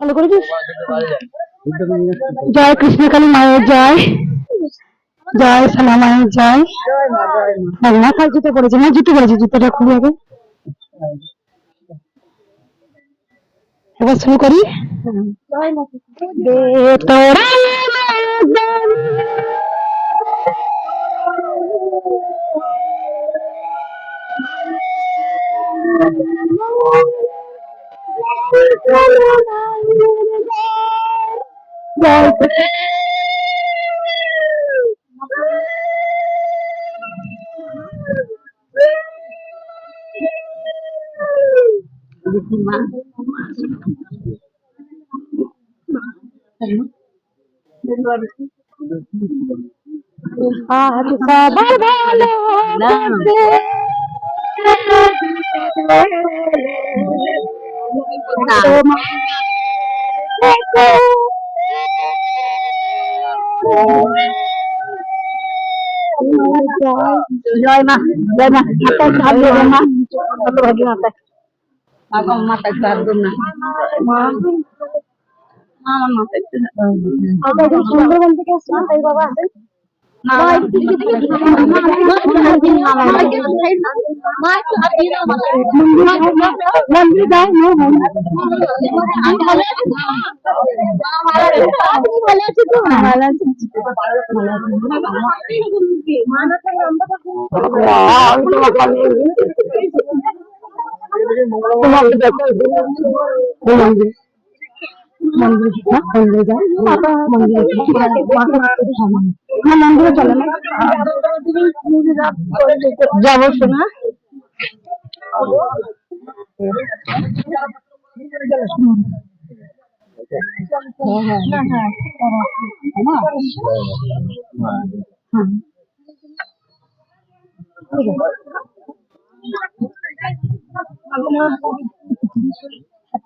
ভালো করেছিস জয় কৃষ্ণকালী মায়ের জয়। জয় সোনা মায়ের জয়। হ্যাঁ, মাথায় জুতো পড়েছে না জুতো পড়েছে জুতোটা খুলে আগে। এবার শুরু করি। তোরা জয় আজ সবার ভালো হবে। জয় মা জয় মা হাতে সাপ দেবে মা কত ভাগ্য মাথায় আমার মাথায় পারব না মা আমার মাথায় একটু আমরা এখন সুন্দরবন থেকে আসলাম তোমাকে দেখো মন্দির না মন্দিরে যাই মন্দিরে না মন্দিরে চলে না যাব শোনা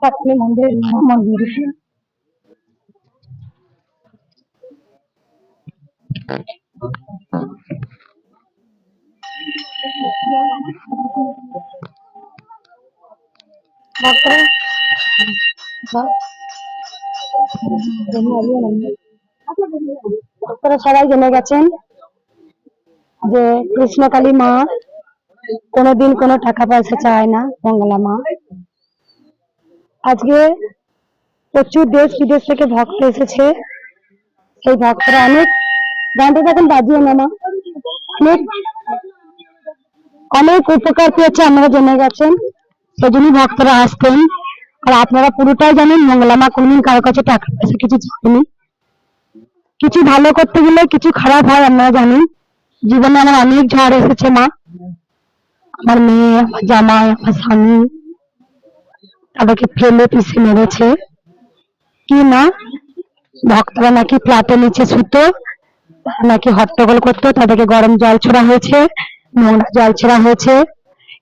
আপনি মন্দিরে মন্দিরে আপনারা সবাই জেনে গেছেন যে কৃষ্ণকালী মা কোনোদিন কোনো টাকা পয়সা চায় না, মঙ্গলা মা। আজকে প্রচুর দেশ বিদেশ থেকে ভক্ত এসেছে। সেই ভক্তরা অনেক গানটা এখন বাজিয়ে না অনেক উপকার পেয়েছে আপনারা জেনে গেছেন। সেজন্যই ভক্তরা আসতেন আর আপনারা পুরোটাই জানেন, মঙ্গলা মা কোনদিন কারও কাছে টাকা পয়সা কিছু চায়নি কিছু ভালো করতে গেলে কিছু খারাপ হয়, আপনারা জানেন। জীবনে আমার অনেক ঝড় এসেছে, মা। আমার মেয়ে, আমার জামাই, আমার স্বামী, তাদেরকে ফেলে পিছিয়ে মেরেছে। কি না ভক্তরা নাকি ফ্ল্যাটের নিচে তারা নাকি হট্টগোল করতো? তাদেরকে গরম জল ছোড়া হয়েছে, নোংরা জল ছোড়া হয়েছে।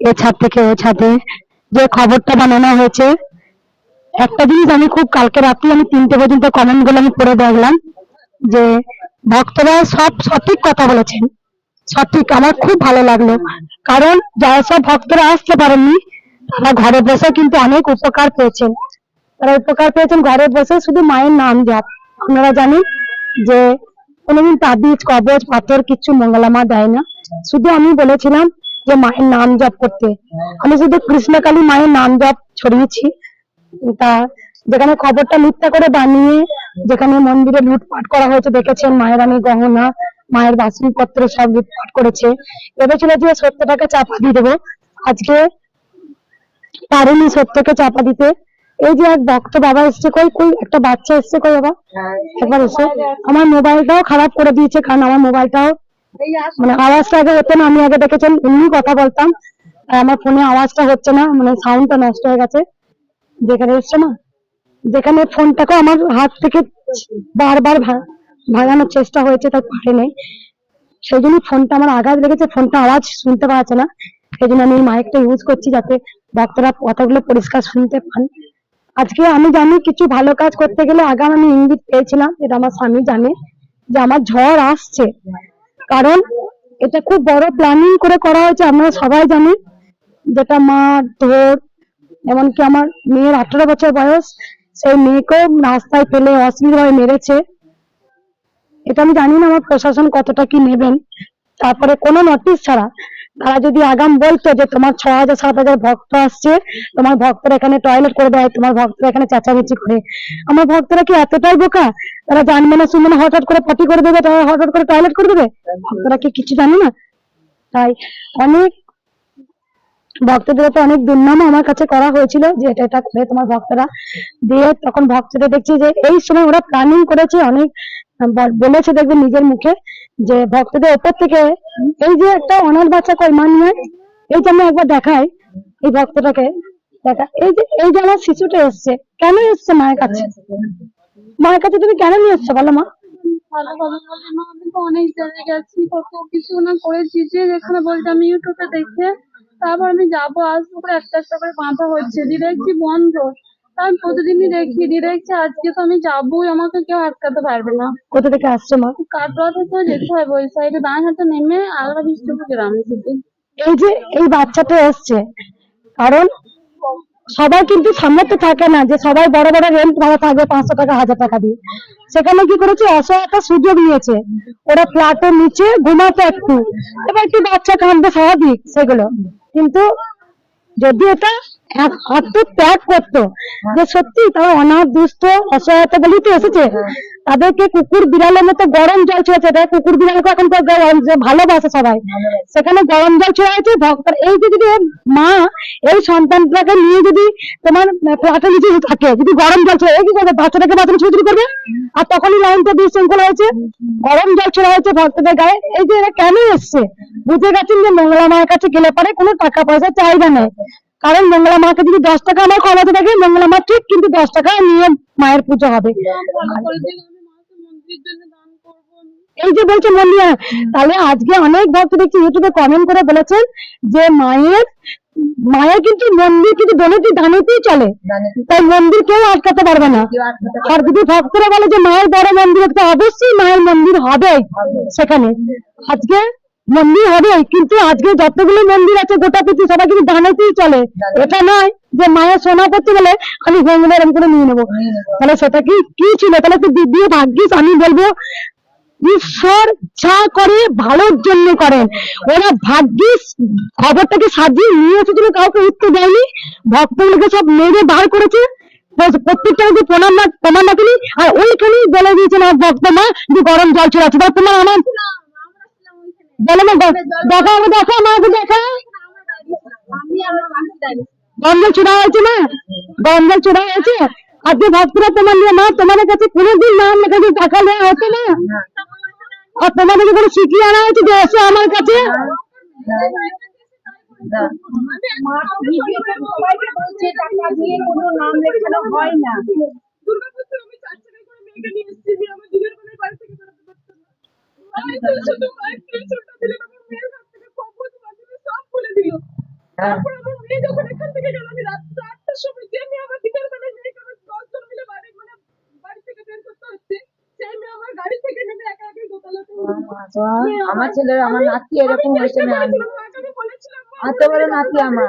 এ ছাদ থেকে ও ছাদে যে খবরটা বানানো হয়েছে, একটা জিনিস আমি খুব কালকে রাত্রি আমি তিনটে পর্যন্ত কমেন্টগুলো আমি পড়ে দেখলাম, যে ভক্তরা সব সঠিক কথা বলেছেন। সঠিক, আমার খুব ভালো লাগল। কারণ যারা সব ভক্তরা আসতে পারেননি, তারা ঘরে বসে কিন্তু অনেক উপকার পেয়েছেন। তারা উপকার পেয়েছেন ঘরে বসে শুধু মায়ের নাম জপ। আপনারা জানেন যে কোনোদিন তাবিজ, কবজ, পাথর কিচ্ছু মঙ্গলা মা দেয় না শুধু আমি বলেছিলাম যে মায়ের নাম জপ করতে। আমি শুধু কৃষ্ণকালী মায়ের নাম জপ ছড়িয়েছি। তা যেখানে খবরটা মিথ্যা করে বানিয়ে যেখানে মন্দিরে লুটপাট করা হয়েছে, দেখেছেন মায়ের আমি গহনা, মায়ের বাসনপত্র সব লুটপাট করেছে। ভেবেছিল যে সত্যটাকে চাপা দিয়ে দেবো। আজকে পারেনি সত্যকে চাপা দিতে। এই যে এক ভক্ত বাবা এসছে কই কই একটা বাচ্চা এসছে কই বাবা? একবার এসে। আমার মোবাইলটাও খারাপ করে দিয়েছে কারণ আমার মোবাইলটাও মানে আওয়াজটা আগে হতো না আমি আগে দেখেছেন এমনি কথা বলতাম। আর আমার ফোনে আওয়াজটা হচ্ছে না মানে সাউন্ডটা নষ্ট হয়ে গেছে। যেখানে এসছে না যেখানে ফোনটাকে আমার হাত থেকে বারবার ভাঙানোর চেষ্টা হয়েছে তাই পারে নাই। সেই জন্য ফোনটা আমার আঘাত লেগেছে ফোনটা আওয়াজ শুনতে পাচ্ছে না। সেই জন্য আমি মাইকটা ইউজ করছি যাতে ডাক্তাররা কথাগুলো পরিষ্কার শুনতে পান। আজকে আমি জানি কিছু ভালো কাজ করতে গেলে আগাম আমি ইঙ্গিত পেয়েছিলাম এটা আমার স্বামী জানে, যে আমার ঝড় আসছে। কারণ এটা খুব বড় প্ল্যানিং করে করা হয়েছে আপনারা সবাই জানেন যেটা মা, ধর, এমনকি আমার মেয়ের আঠারো বছর বয়স, সেই মেয়েকেও রাস্তায় ফেলে অশ্লীলভাবে মেরেছে। এটা আমি জানি না আমার প্রশাসন কতটা কি নেবেন। তারপরে কোনো নোটিশ ছাড়া তারা যদি আগাম বলতো যে তোমার ছ হাজার, সাত হাজার ভক্ত আসছে, তোমার ভক্তরা এখানে টয়লেট করে দেয়, তোমার ভক্তরা এখানে চেঁচামেচি করে। আমার ভক্তরা কি এতটাই বোকা? তারা জানবে না, শুনবে না, হঠাৎ করে পটি করে দেবে, তারা হঠাৎ করে টয়লেট করে দেবে? ভক্তরা কি কিছু জানে না? তাই অনেক ভক্তদের তো অনেক দুর্নাম আমার কাছে করা হয়েছিল যে এটা এটা করে তোমার ভক্তরা। দিয়ে তখন ভক্তদের দেখছি যে এই সময় ওরা প্ল্যানিং করেছে অনেক বলেছে দেখবে নিজের মুখে যে ভক্তদের ওপর থেকে এই যে একটা অনাথ বাচ্চা কই মা নিয়ে, এই যে আমি একবার দেখাই এই ভক্তটাকে, দেখা, এই যে এই যে আমার শিশুটা এসছে, কেন এসছে মায়ের কাছে? মায়ের কাছে তুমি কেন নিয়ে এসছো বলো মা? আমি তো অনেক জায়গায় গেছি, কত কিছু না করেছি, যে যেখানে বলছে আমি ইউটিউবে দেখে, তারপর আমি যাব, আসব করে একটা একটা করে বাঁধা হচ্ছে দেখছি বন্ধ? আমি প্রতিদিনই দেখি দেখছি আজকে তো আমি যাবোই আমাকে কেউ আটকাতে পারবে না। কোথা থেকে আসছো মা? কাটোয়া থেকে যেতে হবে ওই সাইডে দাঁড়াতে নেমে আলগা বিষ্ণুপুর গ্রামে থেকে এই যে এই বাচ্চাটা এসছে কারণ সবাই কিন্তু সামর্থ্য থাকে না যে সবাই বড় বড় রেন্ট ভাড়া থাকবে পাঁচশো টাকা হাজার টাকা দিয়ে। সেখানে কি করেছে অসহায়তা সুযোগ নিয়েছে। ওরা ফ্ল্যাটের নিচে ঘুমাতো একটু। এবার কি বাচ্চা কাঁদবে স্বাভাবিক সেগুলো। কিন্তু যদি এটা আত্মত্যাগ করতো। যে সত্যি তারা অনাথ দুস্থ অসহায়তা বলেই তো এসেছে। তাদেরকে কুকুর বিড়ালের মতো গরম জল ছেড়েছে তাই কুকুর বিড়ালকে এখন তো যে ভালোবাসে সবাই। সেখানে গরম জল ছেড়ে আছে ভক্তর এই যে যদি মা এই সন্তানটাকে নিয়ে যদি তোমার ফ্ল্যাটের নিচে থাকে যদি গরম জল এই কি করবে? বাচ্চাটাকে বাথরুম ছুটি করবে আর তখনই লাইনটা বিশৃঙ্খলা হয়েছে। গরম জল ছেড়ে হয়েছে ভক্তদের গায়ে। এই যে এরা কেন এসছে? বুঝে গেছেন যে মঙ্গলা মায়ের কাছে গেলে পরে কোনো টাকা পয়সা চাহিদা নেই। কারণ মঙ্গলা মাকে যদি দশ টাকা আমার ক্ষমতা থাকে মঙ্গলা মা ঠিক কিন্তু দশ টাকা নিয়ে মায়ের পুজো হবে। এই যে বলছে মন্দির তাহলে আজকে অনেক ভক্ত দেখছি ইউটিউবে কমেন্ট করে বলেছেন যে মায়ের মায়ের কিন্তু মন্দির কিন্তু দোনোটি দানেতেই চলে। তাই মন্দির কেউ আটকাতে পারবে না। আর যদি ভক্তরা বলে যে মায়ের বড় মন্দির তো অবশ্যই মায়ের মন্দির হবে। সেখানে। আজকে মন্দির হবে কিন্তু আজকে যতগুলো মন্দির আছে গোটা পৃথিবী সবাই কিন্তু দানেতেই চলে। এটা নয় যে মায়ের সোনা করতে গেলে আমি ভেঙে এরকম করে নিয়ে নেব। তাহলে সেটা কি কি ছিল? তাহলে তো দিদি ভাগ্যিস আমি বলব ঈশ্বর যা করে ভালোর জন্য করেন। ওরা ভাগ্যিস খবরটাকে সাজিয়ে নিয়ে এসেছিল কাউকে উঠতে দেয়নি। ভক্তগুলোকে সব মেরে বার করেছে। প্রত্যেকটা যদি প্রণাম না প্রমাণ না করি আর ওইখানেই বলে দিয়েছে না ভক্ত মা যে গরম জল চলে আছে। তার তোমার আমার বলে না দেখো আমি দেখো আমাকে দেখো। গন্ধ চূড়া হয়েছে না? গন্ধ চূড়া হয়েছে আজকে ভক্তরা তোমার নিয়ে, মা, তোমাদের কাছে কোনোদিন নাম লেখা দিয়ে টাকা নেওয়া হতো না? আর তোমাদেরকে কোনো শিখিয়ে আনা হয়েছে যে এসো আমার কাছে? হয় করে না তারপর আমার মেয়ে যখন এখান থেকে গেল আমি রাত আটটার সময় যে মেয়ে আমার দিনের বেলায় মেয়েকে আমার। দশজন মিলে বাড়ি মানে বাড়ি থেকে বের করতে হচ্ছে সেই মেয়ে আমার গাড়ি থেকে নেমে একা একাই দোতলাতে আমার ছেলের আমার নাতি এরকম হয়েছে না আমি এত বড় নাতি আমার।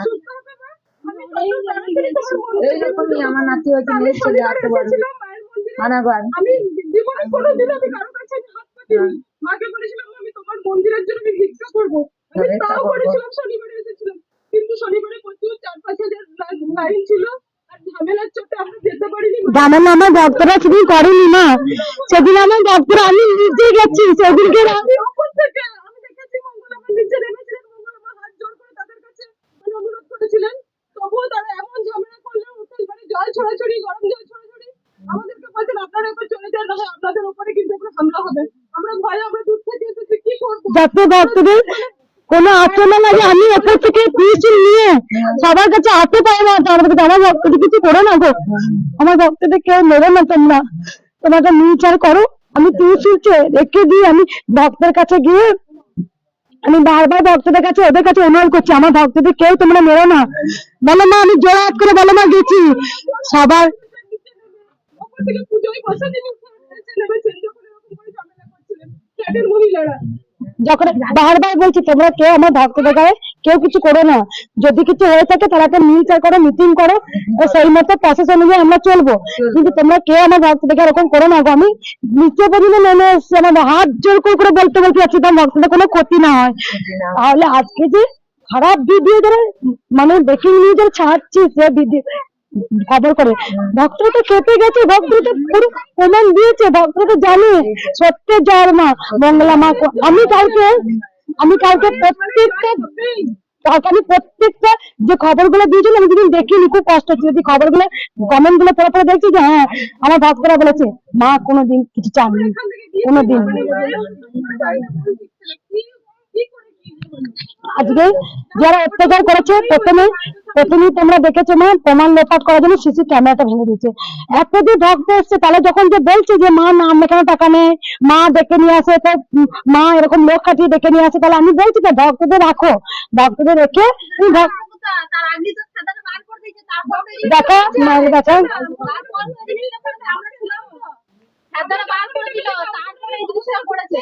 এইরকমই আমার নাতি হয়েছে মেয়ের ছেলে এত বড় আমি জীবনে কোনোদিন আমি কারও কাছে হাত পাতিনি। মাকে বলেছিলাম আমি তোমার মন্দিরের জন্য আমি ভিক্ষা করব। আমি তাও। করেছিলাম শনিবারে এসেছিলাম। কিন্তু শনিবারে প্রচুর চার পাঁচ হাজার লাইন ছিল আমার ভক্তরা সেদিন করেনি না? সেদিন আমার ভক্তরা আমি নিজে গেছি সেদিনকে আমি ওপর থেকে আমি দেখেছি মঙ্গলামা নিচে নেমেছিলেন মঙ্গলামা হাত জোর করে তাদের কাছে অনুরোধ করেছিলেন। তবুও তারা এমন ঝামেলা করলেন উঠে জল ছড়াছড়ি গরম জল ছড়াছড়ি। আমাদেরকে বলছেন আপনারা এবার চলে যান আপনাদের উপরে কিন্তু হামলা হবে। যত ভক্তদের কোনো আচরণ লাগে আমি ওপর থেকে ত্রিশূল নিয়ে সবার কাছে হাতে পাই না আমার কাছে আমার ভক্তদের কিছু করো না গো। আমার ভক্তদের কেউ মেরো না তোমরা। তোমাকে নিচার করো আমি চেয়ে রেখে দিয়ে আমি ভক্তের কাছে গিয়ে আমি বারবার ভক্তদের কাছে ওদের কাছে অনুরোধ করছি আমার ভক্তদের কেউ তোমরা মেরো না। বলো মা আমি জোর হাত করে বলো মা গেছি। সবার ওপর থেকে পুজোয় বসা দিন উঠে এসে নেমেছেন যখন বারবার বলছি, তোমরা কেউ আমার ভক্তদের গায়ে কেউ কিছু করো না। যদি কিছু হয়ে থাকে, তাহলে একটা মিলচার করো মিটিং করো। সেই মতো প্রসেস অনুযায়ী আমরা চলবো। কিন্তু তোমরা কেউ আমার ভক্তদেরকে এরকম করো না আমি নিচে পর্যন্ত নেমে এসেছি। আমার হাত জোর করে বলতে বলতে যাচ্ছি, তোমার ভক্তদের কোনো ক্ষতি না হয়। তাহলে আজকে যে খারাপ ভিডিও যারা মানে ব্রেকিং নিউজ ছাড়ছি, সে ভিডিও খবর করে। ভক্তরা তো কেঁপে গেছে ভক্তরা তো পুরো প্রমাণ দিয়েছে ভক্তরা তো জানে। সত্যের জয় মা মঙ্গলা মা আমি কালকে আমি কালকে প্রত্যেকটা আমি প্রত্যেকটা যে খবরগুলো দিয়েছিল আমি যেদিন দেখিনি খুব কষ্ট হচ্ছে যদি খবরগুলো কমেন্টগুলো পড়ে পড়ে দেখছি যে হ্যাঁ আমার ভক্তরা বলেছে মা কোনোদিন কিছু চাননি কোনোদিন আজকে যারা অত্যাচার করেছে প্রথমে প্রথমেই তোমরা দেখেছ মা প্রমাণ লোপাট করার জন্য সিসি ক্যামেরাটা ভেঙে দিয়েছে। এত যে ভক্ত এসছে তাহলে যখন যে বলছে যে, মা, নাম লেখানো টাকা নেই, মা ডেকে নিয়ে আসে তো মা এরকম লোক খাটিয়ে ডেকে নিয়ে আসে, তাহলে আমি বলছি তো, ভক্তদের রাখো, ভক্তদের রেখে দেখো দেখো তারপর আমরা করেছে।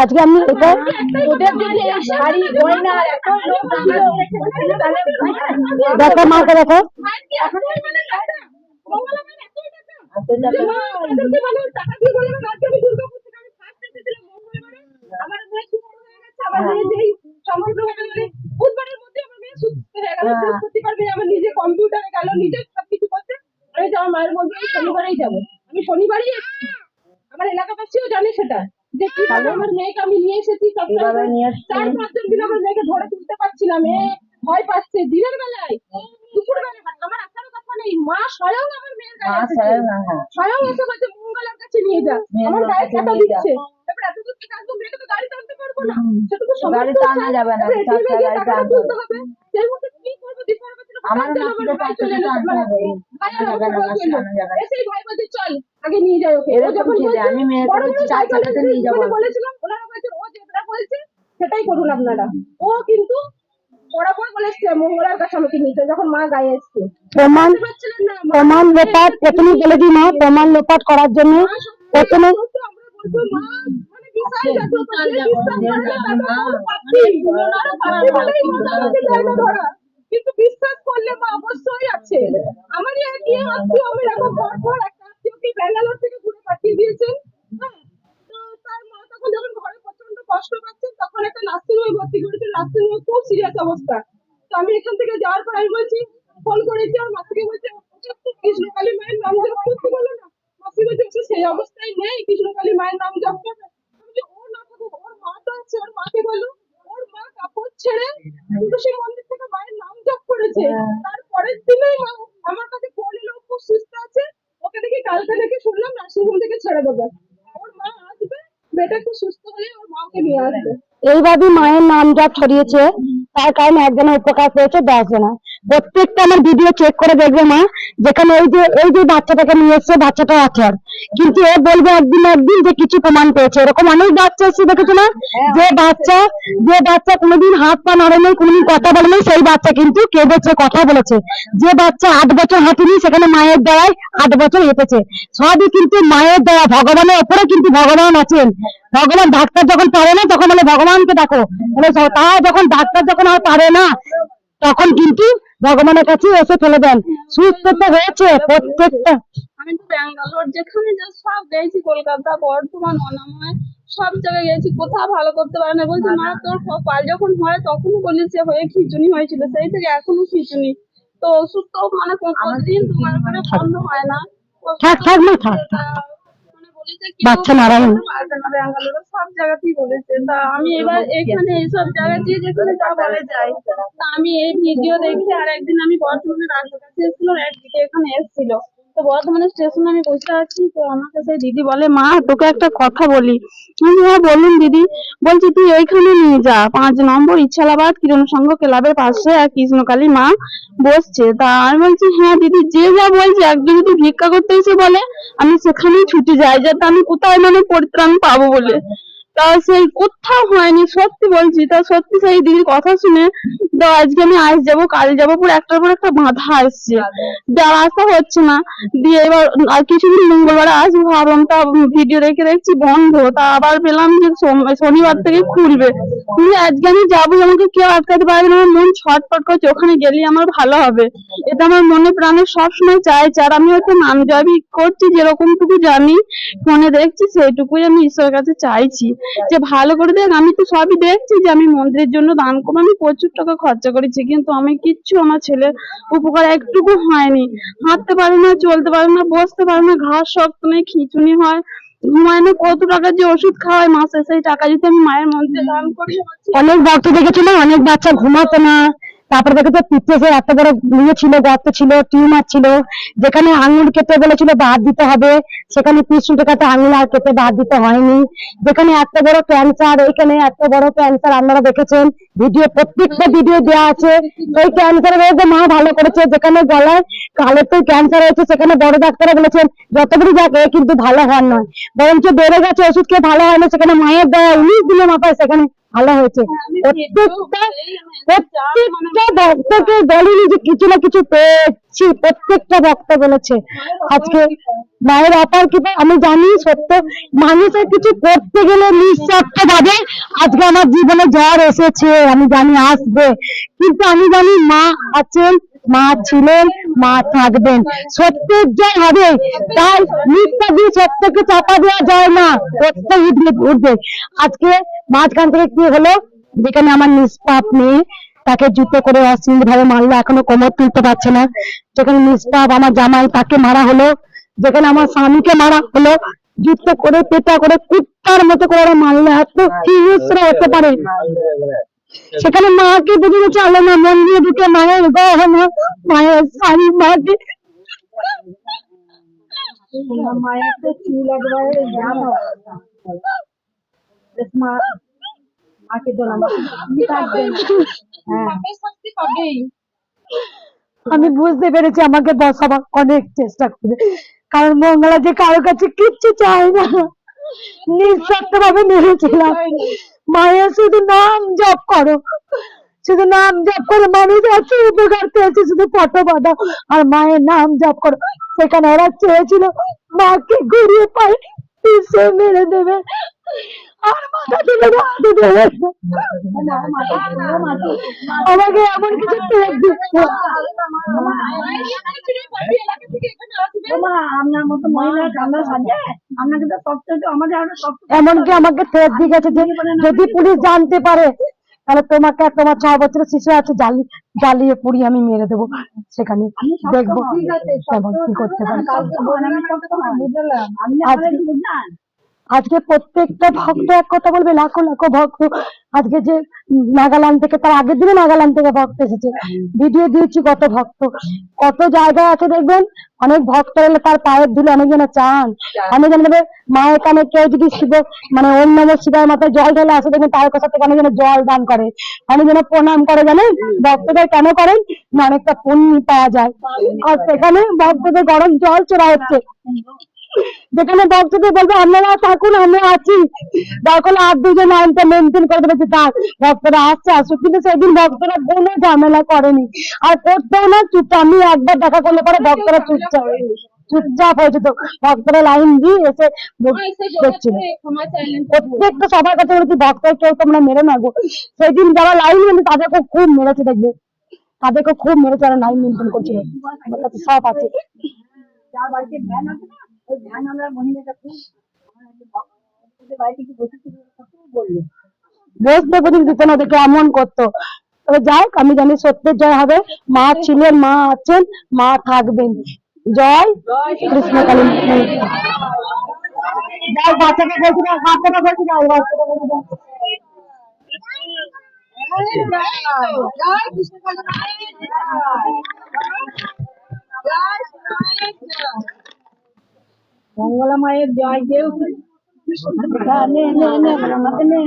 আজকে আমি এটা ওদের যদি এই শাড়ি গয়না আর এত লোক দেখো মাকে দেখো নিজে কম্পিউটারে গেল নিজে সবকিছু করছে। আমি আমার মায়ের বলছি শনিবারেই যাব। আমি শনিবারই এসেছি। আমার এলাকাবাসীও জানে সেটা। কীভাবে আমার মেয়েকে আমি নিয়ে এসেছি কীভাবে নিয়ে এসেছি? চার পাঁচজন মিলে আমার মেয়েকে ধরে তুলতে পারছি না মেয়ে ভয় পাচ্ছে। দিনের বেলায় দুপুর বেলায় আমার আসারও কথা নেই। মা স্বয়ং আমার মেয়ের গায়ে স্বয়ং। এসে বলছে মঙ্গলার কাছে নিয়ে যা। আমার গায়ে কাটা দিচ্ছে। এবার এত দূর থেকে আসব মেয়েকে তো গাড়ি টানতে পারব না। সেটুকু সামর্থ্য গাড়ি টানা যাবে না, সেই মধ্যে কি করব দিতে হবে সেটা আমার। এসেই ভাই বলছে চল আগে নিয়ে যাই ওকে। ও যখন বলছে, আমি চার চাকাতে নিয়ে যাব। মানে বলেছিলাম ওনারা বলছে ও যেটা বলছে সেটাই করুন আপনারা। ও কিন্তু বরাবর মঙ্গলার কাছে আমাকে নিতে যখন মা গায়ে এসছে। প্রমাণ প্রমাণ লোপাট প্রথমে বলে দিই মা প্রমাণ লোপাট করার জন্য। প্রথমে কিন্তু বিশ্বাস করলে মা অবশ্যই আছে। আমারই একই আত্মীয় আমি এরকম পর পর একটা আত্মীয়কে ব্যাঙ্গালোর থেকে ঘুরে পাঠিয়ে দিয়েছেন হ্যাঁ, তো তার মা তখন যখন ঘরে প্রচণ্ড কষ্ট পাচ্ছেন তখন একটা নার্সিং হোমে ভর্তি খুব সিরিয়াস অবস্থা। তো আমি এখান থেকে যাওয়ার পর আমি বলছি ফোন করেছি আমার মা থেকে বলছে "ওকে একটু কৃষ্ণকালী মায়ের নাম জপ করতে বলো না। মাসি বলছে "ও সেই অবস্থায় নেই কৃষ্ণকালী মায়ের নাম জপ বলছি, ও না থাকুক ওর মা তো আছে ওর মাকে বলো। ওর মা কাপড় ছেড়ে তুলসী মন্দির থেকে মায়ের নাম জপ করেছে। তারপরের দিনে আমার কাছে ফোন এলো খুব সুস্থ আছে? ওকে দেখি কালকে দেখে শুনলাম নার্সিংহোম থেকে ছেড়ে দেবে। ওর মা আসবে মেয়েটা খুব সুস্থ হলে ওর মাকে নিয়ে আসবে। এইভাবে মায়ের নাম যা ছড়িয়েছে তার কারণে একজনের উপকার পেয়েছে দশ জনা প্রত্যেকটা আমার ভিডিও চেক করে দেখবে মা যেখানে এই যে এই যে বাচ্চাটাকে নিয়ে এসছে বাচ্চাটা আছে কিন্তু এ বলবে একদিন একদিন যে কিছু প্রমাণ পেয়েছে। এরকম অনেক বাচ্চা এসছে দেখেছ না? যে বাচ্চা যে বাচ্চা কোনোদিন হাত পা নাড়ে নেই কোনোদিন কথা বলে নেই সেই বাচ্চা কিন্তু কেঁদেছে কথা বলেছে। যে বাচ্চা আট বছর হাঁটেনি সেখানে মায়ের দ্বারাই আট বছর হেঁটেছে। সবই কিন্তু মায়ের দ্বারা ভগবানের ওপরে কিন্তু ভগবান আছেন। ভগবান ডাক্তার যখন পারে না তখন বলে ভগবানকে ডাকো। বলে তা যখন ডাক্তার যখন আর পারে না তখন কিন্তু ভগবানের কাছে এসে ফেলে দেন। সুস্থ তো হয়েছে প্রত্যেকটা। আমি তো ব্যাঙ্গালোর যেখানে যা সব গেছি কলকাতা বর্ধমান অনাময় সব জায়গায় গেছি। কোথাও ভালো করতে পারে না। বলছে মা তোর পাল যখন হয় তখনও বলিস যে হয়ে খিচুনি হয়েছিল। সেই থেকে এখনও খিচুনি তো ওষুধ তো মানে কতদিন তোমার মানে বন্ধ হয় না। থাক, থাক না, থাক, বাচ্চা নারায়ণ। সব জায়গাতেই বলেছে। তা আমি এবার এখানে এইসব জায়গা দিয়ে যেখানে যা বলে যাই। তা আমি এই ভিডিও দেখে আর একদিন আমি বর্ধমানে ডাক্তার কাছে এসেছিলাম একদিকে এখানে এসেছিল। তো বর্ধমানের স্টেশনে আমি বসে আছি, তো আমাকে সেই দিদি বলে, মা, তোকে একটা কথা বলি। আমি হ্যাঁ বলুন দিদি। বলছি, তুই ওইখানে নিয়ে যা। পাঁচ নম্বর ইচ্ছালাবাদ কিরণ সংঘ ক্লাবের পাশে আর কৃষ্ণকালী মা বসছে। তা আমি বলছি হ্যাঁ দিদি, যে যা বলছে একজন যদি ভিক্ষা করতে এসে বলে, আমি সেখানেই ছুটে যাই। যাতে আমি কোথায় মানে পরিত্রাণ পাবো বলে? তা সেই কোথাও হয়নি, সত্যি বলছি। তা সত্যি সেই দিদির কথা শুনে তো আজকে আমি আজ যাব, কাল যাব পুরো একটার পর একটা বাধা আসছে। যার আসা হচ্ছে না। দিয়ে এবার, আর কিছুদিন মঙ্গলবার আসব ভাবলাম, তা ভিডিও দেখে দেখছি বন্ধ। তা আবার পেলাম যে শনিবার থেকে খুলবে। কিন্তু আজকে আমি যাব, আমাকে কেউ আটকাতে পারবে না। আমার মন ছটফট করছে, ওখানে গেলে আমার ভালো হবে। এটা আমার মনে প্রাণে সবসময় চাইছে আর আমি হয়তো নাম জবই করছি যেরকম টুকু জানি ফোনে দেখছি, সেইটুকুই আমি ঈশ্বরের কাছে চাইছি। যে ভালো করে দেখ, আমি তো সবই দেখছি যে আমি মন্দিরের জন্য দান করব। আমি প্রচুর টাকা খরচা করেছি, কিন্তু আমি কিচ্ছু আমার ছেলের উপকার একটুকু হয়নি। হাঁটতে পারে না, চলতে পারে না, বসতে পারে না, ঘাস শক্ত নেই, খিঁচুনি হয়। কত টাকা যে ওষুধ খাওয়ায়, মাসে সেই টাকা যদি আমি মায়ের মন্দিরে দান করি, অনেক ভক্ত দেখেছিল অনেক বাচ্চা ঘুমাতো না। তারপরে দেখেছ পিঠে এত বড় ইয়ে ছিল, গর্ত ছিল, টিউমার ছিল, যেখানে আঙুল কেটে বলেছিল বাদ দিতে হবে। সেখানে পিছু টাকাতে আঙুল আর কেটে বাদ দিতে হয়নি। যেখানে এত বড় ক্যান্সার এখানে এত বড় ক্যান্সার আপনারা দেখেছেন। ভিডিও, প্রত্যেকটা ভিডিও দেওয়া আছে। ওই ক্যান্সার রোগে মা ভালো করেছে। যেখানে গলায় কালের তো ক্যান্সার হয়েছে, সেখানে বড় ডাক্তাররা বলেছেন যতটুকু যাক, এ কিন্তু ভালো হওয়ার নয়। বরঞ্চ বেড়ে গেছে, ওষুধ খেয়ে ভালো হয় না সেখানে মায়ের দেওয়া উনিশ দিনের মাথায় সেখানে ভালো হয়েছে। প্রত্যেকটা প্রত্যেকটা ভক্তকে বলিনি যে কিছু না কিছু পেয়েছি প্রত্যেকটা ভক্ত বলেছে। আজকে মায়ের অপার কৃপা আমি জানি সত্য মানুষের কিছু করতে গেলে নিঃস্বার্থ ভাবে আজকে আমার জীবনে জ্বর এসেছে আমি জানি আসবে। কিন্তু আমি জানি মা আছেন মা ছিলেন, মা থাকবেন। সত্যের জয় হবে, তাই মিথ্যা দিয়ে সত্যকে চাপা দেওয়া যায় না সত্য উঠবে উঠবে। আজকে মাঝখান থেকে কি হলো? যেখানে আমার নিষ্পাপ মেয়ে তাকে জুতো করে অশ্লীল ভাবে মারলো, এখনও কোমর তুলতে পারছে না। যেখানে নিষ্পাপ আমার জামাই তাকে মারা হলো, যেখানে আমার স্বামীকে মারা হলো জুতো করে পেটা করে কুত্তার মতো করে মারলো, এত হিংস্র হতে পারে? সেখানে মাকে বুঝে চলে না মন্দিরে ঢুকে মায়ের গহনা মায়ের শাড়ি মাকে হ্যাঁ। আমি বুঝতে পেরেছি আমাকে বসাবার অনেক চেষ্টা করবে। কারণ মঙ্গলা যে কারও কাছে কিচ্ছু চায় না। নিঃস্বার্থ ভাবে মেরেছিলাম মায়ের শুধু নাম জপ করো। শুধু নাম জপ করো, মানুষ এত উপকার পেয়েছে, শুধু ফটো বাঁধা আর মায়ের নাম জপ করো। সেখানে ওরা চেয়েছিল, মাকে ঘুরিয়ে পায়ে মেরে দেবে। আমাকে এমন কিছু এমনকি আমাকে থ্রেট দিয়ে গেছে যে যদি পুলিশ জানতে পারে তাহলে তোমাকে আর তোমার ছ বছরের শিশু আছে জ্বালি জ্বালিয়ে পুড়িয়ে আমি মেরে দেবো। সেখানে দেখব কি করতে পারি। আজকে- প্রত্যেকটা ভক্ত এক কথা বলবে, লাখো লাখো ভক্ত। আজকে যে নাগাল্যান্ড থেকে, তার আগের দিনে নাগাল্যান্ড থেকে ভক্ত এসেছে। ভিডিও দিয়েছি কত ভক্ত। কত জায়গায় আছে দেখবেন? অনেক ভক্ত এলে তার পায়ের ধুলে অনেক জন চান। অনেক জন দেখবে মায়ের কানে কেউ যদি শিব মানে অন্য শিবায় মাথায় জল ঢেলে আসে, দেখবেন তার কথা থেকে অনেক জন জল দান করে। অনেক জন প্রণাম করে, জানেন? ভক্তদের কেন করেন? না, অনেকটা পুণ্য পাওয়া যায়। আর সেখানে ভক্তদের গরম জল চড়া হচ্ছে। যেখানে ভক্তদের বলবে আপনারা থাকুন আমরা আছি। দরকার আর দুজন লাইনটা মেনটেন করে দেবে তার ভক্তরা আসছে আসুক। কিন্তু সেদিন ভক্তরা কোনো ঝামেলা করেনি। আর করতেও না চুপচাপ আমি একবার দেখা করলে পরে ভক্তরা চুপচাপ চুপচাপ হয়ে যেত ভক্তরা লাইন দিয়ে এসে দেখছিল প্রত্যেকটা সবার কাছে বলেছি ভক্তরা কেউ তোমরা মেরে না গো। সেদিন যারা লাইন মেনে তাদেরকে খুব মেরেছে দেখবে? তাদেরকে খুব মেরেছে যারা লাইন মেনটেন করছিল। সব আছে। যার বাড়িতে ভ্যান আছে না বসতে পর্যন্ত দিত না ওদেরকে এমন করতো যাই আমি জানি সত্যের জয় হবে। মা ছিলেন, মা আছেন, মা থাকবেন। জয় কৃষ্ণকালী জয় কৃষ্ণ জয় মঙ্গলা মায়ের জয় দেও নে নে।